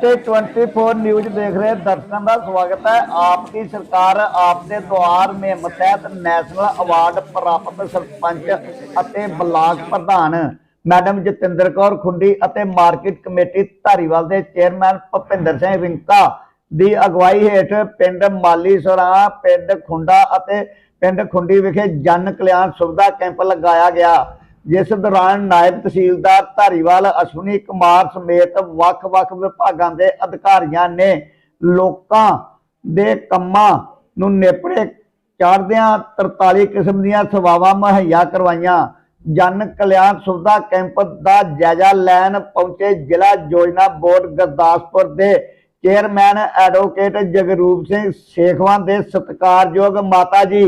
ਤੇ 24 ਨਿਊਜ਼ ਦੇਖ ਰਹੇ ਦਰਸ਼ਕਾਂ ਦਾ ਸਵਾਗਤ ਹੈ। ਆਪ ਦੀ ਸਰਕਾਰ ਆਪ ਦੇ ਦੁਆਰ ਮੁਹਿੰਮ ਤਹਿਤ ਨੈਸ਼ਨਲ ਅਵਾਰਡ ਪ੍ਰਾਪਤ ਸਰਪੰਚ ਅਤੇ ਬਲਾਕ ਪ੍ਰਧਾਨ ਮੈਡਮ ਜਤਿੰਦਰ ਕੌਰ ਖੁੰਡੀ ਅਤੇ ਮਾਰਕੀਟ ਕਮੇਟੀ ਧਾਰੀਵਾਲ ਦੇ ਚੇਅਰਮੈਨ ਭੁਪਿੰਦਰ ਸਿੰਘ ਵਿੰਕਾ ਦੀ ਅਗਵਾਈ ਹੇਠ ਪਿੰਡ ਮਾਲੀ ਸਰਾ ਪਿੰਡ ਖੁੰਡਾ ਅਤੇ ਪਿੰਡ ਖੁੰਡੀ ਵਿਖੇ ਜਨ ਕਲਿਆਣ ਸੁਵਿਧਾ ਕੈਂਪ ਲਗਾਇਆ ਗਿਆ। ਜਿਸ ਦੌਰਾਨ ਨਾਇਬ ਤਹਿਸੀਲਦਾਰ ਧਾਰੀਵਾਲ, ਅਸ਼ਵਨੀ ਕੁਮਾਰ ਸਮੇਤ ਵੱਖ-ਵੱਖ ਵਿਭਾਗਾਂ ਦੇ ਅਧਿਕਾਰੀਆਂ ਨੇ ਲੋਕਾਂ ਦੇ ਕੰਮਾਂ ਨੂੰ ਨੇਪਰੇ ਚਾੜਦਿਆਂ 43 ਕਿਸਮ ਦੀਆਂ ਸੇਵਾਵਾਂ ਮੁਹੱਈਆ ਕਰਵਾਈਆਂ। ਜਨ ਕਲਿਆਣ ਸੁਵਿਧਾ ਕੈਂਪ ਦਾ ਜਾਇਜ਼ਾ ਲੈਣ ਪਹੁੰਚੇ ਜ਼ਿਲ੍ਹਾ ਯੋਜਨਾ ਬੋਰਡ ਗੁਰਦਾਸਪੁਰ ਦੇ ਚੇਅਰਮੈਨ ਐਡਵੋਕੇਟ ਜਗਰੂਪ ਸਿੰਘ ਸੇਖਵਾਂ ਦੇ ਸਤਿਕਾਰਯੋਗ ਮਾਤਾ ਜੀ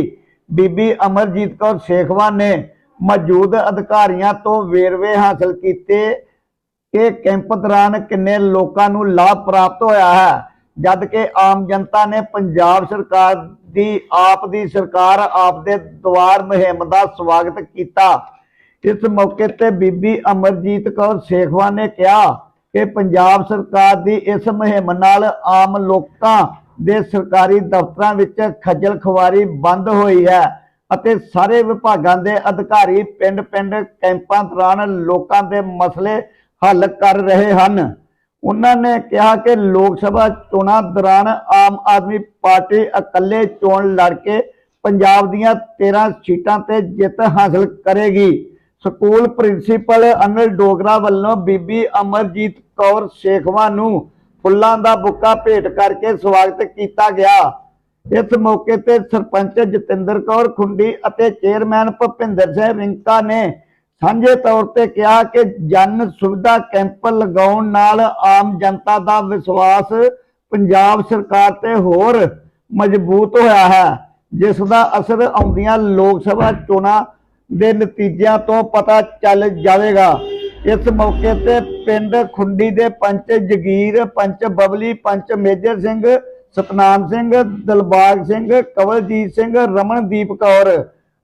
ਬੀਬੀ ਅਮਰਜੀਤ ਕੌਰ ਸੇਖਵਾਂ ਨੇ ਮੌਜੂਦ ਅਧਿਕਾਰੀਆਂ ਤੋਂ ਵੇਰਵੇ ਹਾਸਲ ਕੀਤੇ ਕਿ ਕੈਂਪ ਦੌਰਾਨ ਕਿੰਨੇ ਲੋਕਾਂ ਨੂੰ ਲਾਭ ਪ੍ਰਾਪਤ ਹੋਇਆ ਹੈ। ਜਦ ਕਿ ਆਮ ਜਨਤਾ ਨੇ ਪੰਜਾਬ ਸਰਕਾਰ ਦੀ, ਆਪ ਦੀ ਸਰਕਾਰ, ਆਪ ਦੇ ਦੁਆਰ ਮੁਹਿੰਮ ਦਾ ਸਵਾਗਤ ਕੀਤਾ। ਇਸ ਮੌਕੇ ਤੇ ਬੀਬੀ ਅਮਰਜੀਤ ਕੌਰ ਸੇਖਵਾ ਨੇ ਕਿਹਾ ਕਿ ਪੰਜਾਬ ਸਰਕਾਰ ਦੀ ਇਸ ਮੁਹਿੰਮ ਨਾਲ ਆਮ ਲੋਕਾਂ ਦੇ ਸਰਕਾਰੀ ਦਫ਼ਤਰਾਂ ਵਿੱਚ ਖੱਜਲ ਖੁਆਰੀ ਬੰਦ ਹੋਈ ਹੈ। ਅਤੇ ਸਾਰੇ ਵਿਭਾਗਾਂ ਦੇ ਅਧਿਕਾਰੀ ਪਿੰਡ-ਪਿੰਡ ਕੈਂਪਾਂ ਦੌਰਾਨ ਲੋਕਾਂ ਦੇ ਮਸਲੇ ਹੱਲ ਕਰ ਰਹੇ ਹਨ। ਉਹਨਾਂ ਨੇ ਕਿਹਾ ਕਿ ਲੋਕ ਸਭਾ ਚੋਣਾਂ ਦੌਰਾਨ ਆਮ ਆਦਮੀ ਪਾਰਟੀ ਇਕੱਲੇ ਚੋਣ ਲੜ ਕੇ ਪੰਜਾਬ ਦੀਆਂ 13 ਸੀਟਾਂ ਤੇ ਜਿੱਤ ਹਾਸਲ ਕਰੇਗੀ। ਸਕੂਲ ਪ੍ਰਿੰਸੀਪਲ ਅਨਿਲ ਡੋਗਰਾ ਵੱਲੋਂ ਬੀਬੀ ਅਮਰਜੀਤ ਕੌਰ ਸੇਖਵਾ ਨੂੰ ਫੁੱਲਾਂ ਦਾ ਬੁੱਕਾ ਭੇਟ ਕਰਕੇ ਸਵਾਗਤ ਕੀਤਾ ਗਿਆ। ਇਸ ਮੌਕੇ ਤੇ ਸਰਪੰਚ ਜਤਿੰਦਰ ਕੌਰ ਖੁੰਡੀ ਅਤੇ ਚੇਅਰਮੈਨ ਭੁਪਿੰਦਰ ਸਿੰਘ ਰਿੰਕਾ ਨੇ ਸਾਂਝੇ ਤੌਰ ਤੇ ਕਿਹਾ ਕਿ ਜਨ ਸੁਵਿਧਾ ਕੈਂਪ ਲਗਾਉਣ ਨਾਲ ਆਮ ਜਨਤਾ ਦਾ ਵਿਸ਼ਵਾਸ ਪੰਜਾਬ ਸਰਕਾਰ ਤੇ ਹੋਰ ਮਜ਼ਬੂਤ ਹੋਇਆ ਹੈ, ਜਿਸ ਦਾ ਅਸਰ ਆਉਂਦੀਆਂ ਲੋਕ ਸਭਾ ਚੋਣਾਂ ਦੇ ਨਤੀਜਿਆਂ ਤੋਂ ਪਤਾ ਚੱਲ ਜਾਵੇਗਾ। ਇਸ ਮੌਕੇ ਤੇ ਪਿੰਡ ਖੁੰਡੀ ਦੇ ਪੰਚ ਜਗੀਰ, ਪੰਚ ਬਬਲੀ, ਪੰਚ ਮੇਜਰ ਸਿੰਘ ਸਤਨਾਮ ਸਿੰਘ ਦਿਲਬਾਗ ਸਿੰਘ, ਕਵਲਜੀਤ ਸਿੰਘ, ਰਮਨਦੀਪ ਕੌਰ,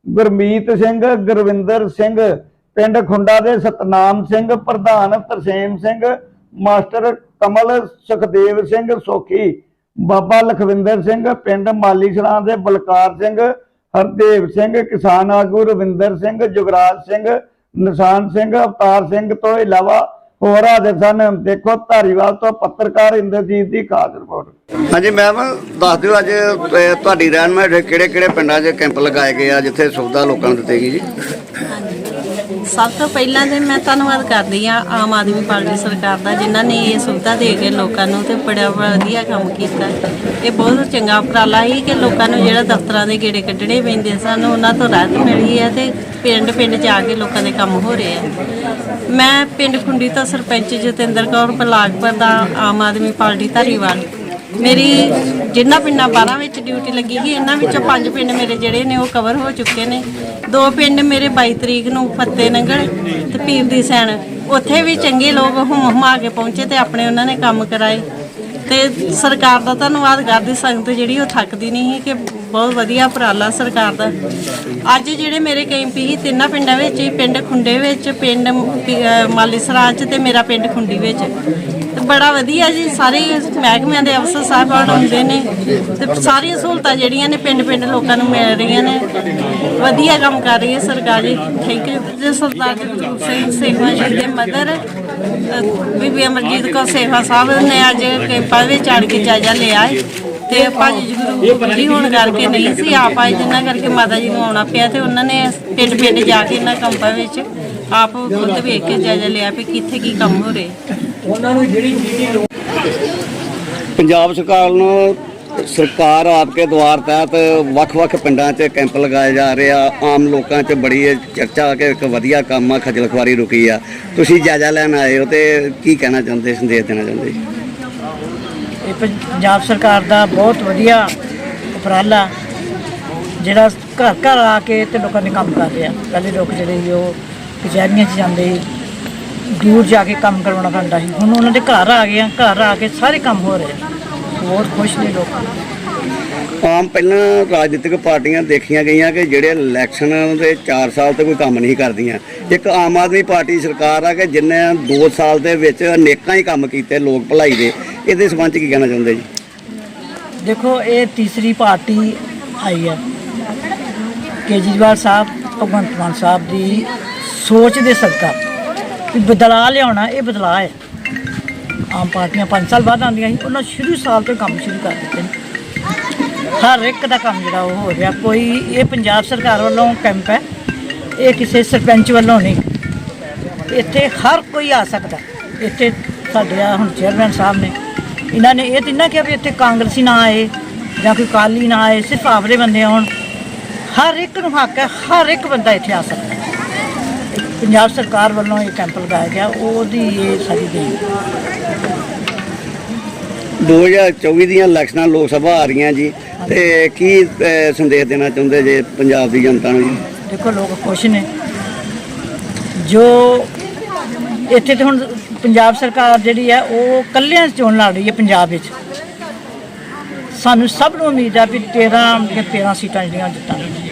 ਗੁਰਮੀਤ ਸਿੰਘ, ਗੁਰਵਿੰਦਰ ਸਿੰਘ, ਪਿੰਡ ਖੁੰਡਾ ਦੇ ਸਤਨਾਮ ਸਿੰਘ, ਪ੍ਰਧਾਨ ਤਰਸੇਮ ਸਿੰਘ, ਮਾਸਟਰ ਕਮਲ ਸੁਖਦੇਵ ਸਿੰਘ ਸੋਖੀ, ਬਾਬਾ ਲਖਵਿੰਦਰ ਸਿੰਘ, ਪਿੰਡ ਮਾਲੀਸ਼ਰਾਂ ਦੇ ਬਲਕਾਰ ਸਿੰਘ, ਹਰਦੇਵ ਸਿੰਘ, ਕਿਸਾਨ ਆਗੂ ਰਵਿੰਦਰ ਸਿੰਘ, ਜੁਗਰਾਜ ਸਿੰਘ, ਨਿਸ਼ਾਨ ਸਿੰਘ, ਅਵਤਾਰ ਸਿੰਘ ਤੋਂ ਇਲਾਵਾ ਹੋਰ ਹਾਜ਼ਰ ਸਨ। ਦੇਖੋ ਧਾਰੀਵਾਲ ਤੋਂ ਪੱਤਰਕਾਰ ਇੰਦਰਜੀਤ ਦੀ ਖਾਸ ਰਿਪੋਰਟ। ਹਾਂਜੀ ਮੈਮ ਦੱਸ ਦਿਓ ਅੱਜ ਤੁਹਾਡੀ ਰਹਿਨਮਾਈ ਕਿਹੜੇ ਕਿਹੜੇ ਪਿੰਡਾਂ 'ਚ ਕੈਂਪ ਲਗਾਏ ਗਏ ਆ ਜਿੱਥੇ ਸੁਵਿਧਾ ਲੋਕਾਂ ਨੂੰ ਦਿੱਤੀ ਗਈ ਜੀ? ਸਭ ਤੋਂ ਪਹਿਲਾਂ ਤੇ ਮੈਂ ਧੰਨਵਾਦ ਕਰਦੀ ਆ ਆਮ ਆਦਮੀ ਪਾਰਟੀ ਸਰਕਾਰ ਦਾ, ਜਿਨ੍ਹਾਂ ਨੇ ਇਹ ਸੁਵਿਧਾ ਦੇ ਕੇ ਲੋਕਾਂ ਨੂੰ ਤੇ ਬੜਾ ਵਧੀਆ ਕੰਮ ਕੀਤਾ। ਇਹ ਬਹੁਤ ਚੰਗਾ ਉਪਰਾਲਾ ਸੀ ਕਿ ਲੋਕਾਂ ਨੂੰ ਜਿਹੜਾ ਦਫ਼ਤਰਾਂ ਦੇ ਗੇੜੇ ਕੱਢਣੇ ਪੈਂਦੇ ਸਨ, ਉਹਨਾਂ ਤੋਂ ਰਾਹਤ ਮਿਲੀ ਹੈ ਤੇ ਪਿੰਡ ਪਿੰਡ ਜਾ ਕੇ ਲੋਕਾਂ ਦੇ ਕੰਮ ਹੋ ਰਹੇ ਆ ਮੈਂ ਪਿੰਡ ਖੁੰਡੀ ਤੋਂ ਸਰਪੰਚ ਜਤਿੰਦਰ ਕੌਰ ਬਲਾਕ ਪ੍ਰਧਾਨ, ਆਮ ਆਦਮੀ ਪਾਰਟੀ ਧਾਰੀਵਾਲ। ਮੇਰੀ ਜਿੰਨਾ ਪਿੰਡਾਂ 12 ਵਿੱਚ ਡਿਊਟੀ ਲੱਗੀ ਸੀ, ਇਹਨਾਂ ਵਿੱਚੋਂ ਪੰਜ ਪਿੰਡ ਮੇਰੇ ਜਿਹੜੇ ਨੇ ਉਹ ਕਵਰ ਹੋ ਚੁੱਕੇ ਨੇ। ਦੋ ਪਿੰਡ ਮੇਰੇ 22 ਤਰੀਕ ਨੂੰ ਫੱਤੇ ਨੰਗਲ ਤੇ ਪੀਰ ਦੀ ਸੈਣ। ਉੱਥੇ ਵੀ ਚੰਗੇ ਲੋਕ ਹੁਮ ਹੁਮਾ ਕੇ ਪਹੁੰਚੇ ਤੇ ਆਪਣੇ ਉਹਨਾਂ ਨੇ ਕੰਮ ਕਰਾਏ। ਤੇ ਸਰਕਾਰ ਦਾ ਧੰਨਵਾਦ ਕਰਦੀ, ਸੰਗਤ ਜਿਹੜੀ ਉਹ ਥੱਕਦੀ ਨਹੀਂ ਸੀ ਕਿ ਬਹੁਤ ਵਧੀਆ ਉਪਰਾਲਾ ਸਰਕਾਰ ਦਾ। ਅੱਜ ਜਿਹੜੇ ਮੇਰੇ ਕੈਂਪ ਸੀ, ਤਿੰਨਾਂ ਪਿੰਡਾਂ ਵਿੱਚ ਹੀ, ਪਿੰਡ ਖੁੰਡੇ ਵਿੱਚ, ਪਿੰਡ ਮਾਲੀ ਸਰਾਂ ਚ ਤੇ ਮੇਰਾ ਪਿੰਡ ਖੁੰਡੀ ਵਿੱਚ। ਬੜਾ ਵਧੀਆ ਜੀ, ਸਾਰੇ ਮਹਿਕਮਿਆਂ ਦੇ ਅਫਸਰ ਸਾਹਿਬਾਨ ਹੁੰਦੇ ਨੇ ਤੇ ਸਾਰੀਆਂ ਸਹੂਲਤਾਂ ਜਿਹੜੀਆਂ ਨੇ ਪਿੰਡ ਪਿੰਡ ਲੋਕਾਂ ਨੂੰ ਮਿਲ ਰਹੀਆਂ ਨੇ। ਵਧੀਆ ਕੰਮ ਕਰ ਰਹੀ ਹੈ ਸਰਕਾਰ ਜੀ ਥੈਂਕ ਯੂ ਜੀ ਸਰਦਾਰ ਜਗਰੂਪ ਸਿੰਘ ਸੇਵਾ ਜੀ ਦੇ ਮਦਰ ਬੀਬੀ ਅਮਰਜੀਤ ਕੌਰ ਸੇਵਾ ਸਾਹਿਬ ਨੇ ਅੱਜ ਕੈਂਪਾਂ ਵਿੱਚ ਆੜ ਕੇ ਜਾਇਜ਼ਾ ਲਿਆ ਹੈ ਤੇ ਭਾਜੀ ਜਗਰੂਪ ਜੀ ਹੋਣ ਕਰਕੇ ਨਹੀਂ ਸੀ, ਆਪ ਆਏ ਜਿੰਨਾ ਕਰਕੇ ਮਾਤਾ ਜੀ ਨੂੰ ਆਉਣਾ ਪਿਆ ਤੇ ਉਹਨਾਂ ਨੇ ਪਿੰਡ ਪਿੰਡ ਜਾ ਕੇ ਇਹਨਾਂ ਕੰਪਾਂ ਵਿੱਚ ਆਪ ਖੁਦ ਵੇਖ ਕੇ ਜਾਇਜ਼ਾ ਲਿਆ ਵੀ ਕਿੱਥੇ ਕੀ ਕੰਮ ਹੋ ਰਹੇ। ਪੰਜਾਬ ਸਰਕਾਰ ਨੂੰ ਸਰਕਾਰ ਆਪਕੇ ਦੁਆਰ ਤਹਿਤ ਵੱਖ-ਵੱਖ ਪਿੰਡਾਂ 'ਚ ਕੈਂਪ ਲਗਾਏ ਜਾ ਰਹੇ ਆ। ਆਮ ਲੋਕਾਂ 'ਚ ਬੜੀ ਚਰਚਾ ਕਿ ਇੱਕ ਵਧੀਆ ਕੰਮ ਆ ਖੱਜਲ ਖੁਆਰੀ ਰੁਕੀ ਆ। ਤੁਸੀਂ ਜਾਇਜ਼ਾ ਲੈਣ ਆਏ ਹੋ ਤੇ ਕੀ ਕਹਿਣਾ ਚਾਹੁੰਦੇ ਸੰਦੇਸ਼ ਦੇਣਾ ਚਾਹੁੰਦੇ? ਇਹ ਪੰਜਾਬ ਸਰਕਾਰ ਦਾ ਬਹੁਤ ਵਧੀਆ ਉਪਰਾਲਾ ਜਿਹੜਾ ਘਰ ਘਰ ਆ ਕੇ ਤੇ ਲੋਕਾਂ ਦੇ ਕੰਮ ਕਰ ਰਿਹਾ। ਪਹਿਲੇ ਲੋਕ ਜਿਹੜੇ ਉਹ ਕਚਹਿਰੀਆਂ 'ਚ ਜਾਂਦੇ ਸੀ। ਦੂਰ ਜਾ ਕੇ ਕੰਮ ਕਰਵਾਉਣਾ ਪੈਂਦਾ ਸੀ। ਹੁਣ ਉਹਨਾਂ ਦੇ ਘਰ ਆ ਗਏ ਆ ਘਰ ਆ ਕੇ ਸਾਰੇ ਕੰਮ ਹੋ ਰਹੇ ਆ। ਬਹੁਤ ਖੁਸ਼ ਨੇ ਲੋਕ। ਆਮ ਪਹਿਲਾਂ ਰਾਜਨੀਤਿਕ ਪਾਰਟੀਆਂ ਦੇਖੀਆਂ ਗਈਆਂ ਕਿ ਜਿਹੜੇ ਇਲੈਕਸ਼ਨ ਦੇ 4 ਸਾਲ ਤੇ ਕੋਈ ਕੰਮ ਨਹੀਂ ਕਰਦੀਆਂ। ਇੱਕ ਆਮ ਆਦਮੀ ਪਾਰਟੀ ਸਰਕਾਰ ਆ ਕਿ ਜਿੰਨੇ 2 ਸਾਲ ਦੇ ਵਿੱਚ ਅਨੇਕਾਂ ਹੀ ਕੰਮ ਕੀਤੇ ਲੋਕ ਭਲਾਈ ਦੇ। ਇਹਦੇ ਸੰਬੰਧ ਚ ਕੀ ਕਹਿਣਾ ਚਾਹੁੰਦੇ ਜੀ? ਦੇਖੋ ਇਹ ਤੀਸਰੀ ਪਾਰਟੀ ਆਈ ਹੈ ਕੇਜਰੀਵਾਲ ਸਾਹਿਬ ਭਗਵੰਤ ਮਾਨ ਸਾਹਿਬ ਦੀ ਸੋਚ ਦੇ ਸਦਕਾ। ਕਿ ਬਦਲਾਅ ਲਿਆਉਣਾ, ਇਹ ਬਦਲਾਅ ਹੈ। ਆਮ ਪਾਰਟੀਆਂ 5 ਸਾਲ ਬਾਅਦ ਆਉਂਦੀਆਂ ਸੀ, ਉਹਨਾਂ ਸ਼ੁਰੂ ਸਾਲ ਤੋਂ ਕੰਮ ਸ਼ੁਰੂ ਕਰ ਦਿੱਤੇ ਨੇ। ਹਰ ਇੱਕ ਦਾ ਕੰਮ ਜਿਹੜਾ ਉਹ ਹੋ ਰਿਹਾ। ਕੋਈ ਇਹ ਪੰਜਾਬ ਸਰਕਾਰ ਵੱਲੋਂ ਕੈਂਪ ਹੈ, ਇਹ ਕਿਸੇ ਸਰਪੰਚ ਵੱਲੋਂ ਨਹੀਂ। ਇੱਥੇ ਹਰ ਕੋਈ ਆ ਸਕਦਾ। ਇੱਥੇ ਸਾਡੇ ਆ ਹੁਣ ਚੇਅਰਮੈਨ ਸਾਹਿਬ ਨੇ। ਇਹਨਾਂ ਨੇ ਇਹ ਤਾਂ ਨਾ ਕਿਹਾ ਵੀ ਇੱਥੇ ਕਾਂਗਰਸੀ ਨਾ ਆਏ, ਜਾਂ ਕੋਈ ਕਾਲੀ ਨਾ ਆਏ, ਸਿਰਫ ਆਵਰੇ ਬੰਦੇ ਆਉਣ। ਹਰ ਇੱਕ ਨੂੰ ਹੱਕ ਹੈ, ਹਰ ਇੱਕ ਬੰਦਾ ਇੱਥੇ ਆ ਸਕਦਾ। ਪੰਜਾਬ ਸਰਕਾਰ ਵੱਲੋਂ ਇਹ ਕੈਂਪ ਲਗਾਇਆ ਗਿਆ ਉਹਦੀ ਇਹ ਸਾਡੀ ਦੇਣ। ਹੈ 2024 ਦੀਆਂ ਇਲੈਕਸ਼ਨਾਂ ਲੋਕ ਸਭਾ ਆ ਰਹੀਆਂ ਜੀ। ਤੇ ਕੀ ਅਹ, ਸੰਦੇਸ਼ ਦੇਣਾ ਚਾਹੁੰਦੇ ਜੇ ਪੰਜਾਬ ਦੀ ਜਨਤਾ ਨੂੰ ਜੀ? ਦੇਖੋ ਲੋਕ ਖੁਸ਼ ਨੇ। ਜੋ ਇੱਥੇ ਤੇ ਹੁਣ ਪੰਜਾਬ ਸਰਕਾਰ ਜਿਹੜੀ ਹੈ ਉਹ ਕੱਲਿਆਂ ਚੋਣ ਲੜ ਰਹੀ ਹੈ ਪੰਜਾਬ ਵਿੱਚ। ਸਾਨੂੰ ਸਭ ਨੂੰ ਉਮੀਦ ਹੈ ਵੀ 13 ਦੀਆਂ 13 ਸੀਟਾਂ ਜਿਹੜੀਆਂ ਜਿੱਤਾਂਗੇ।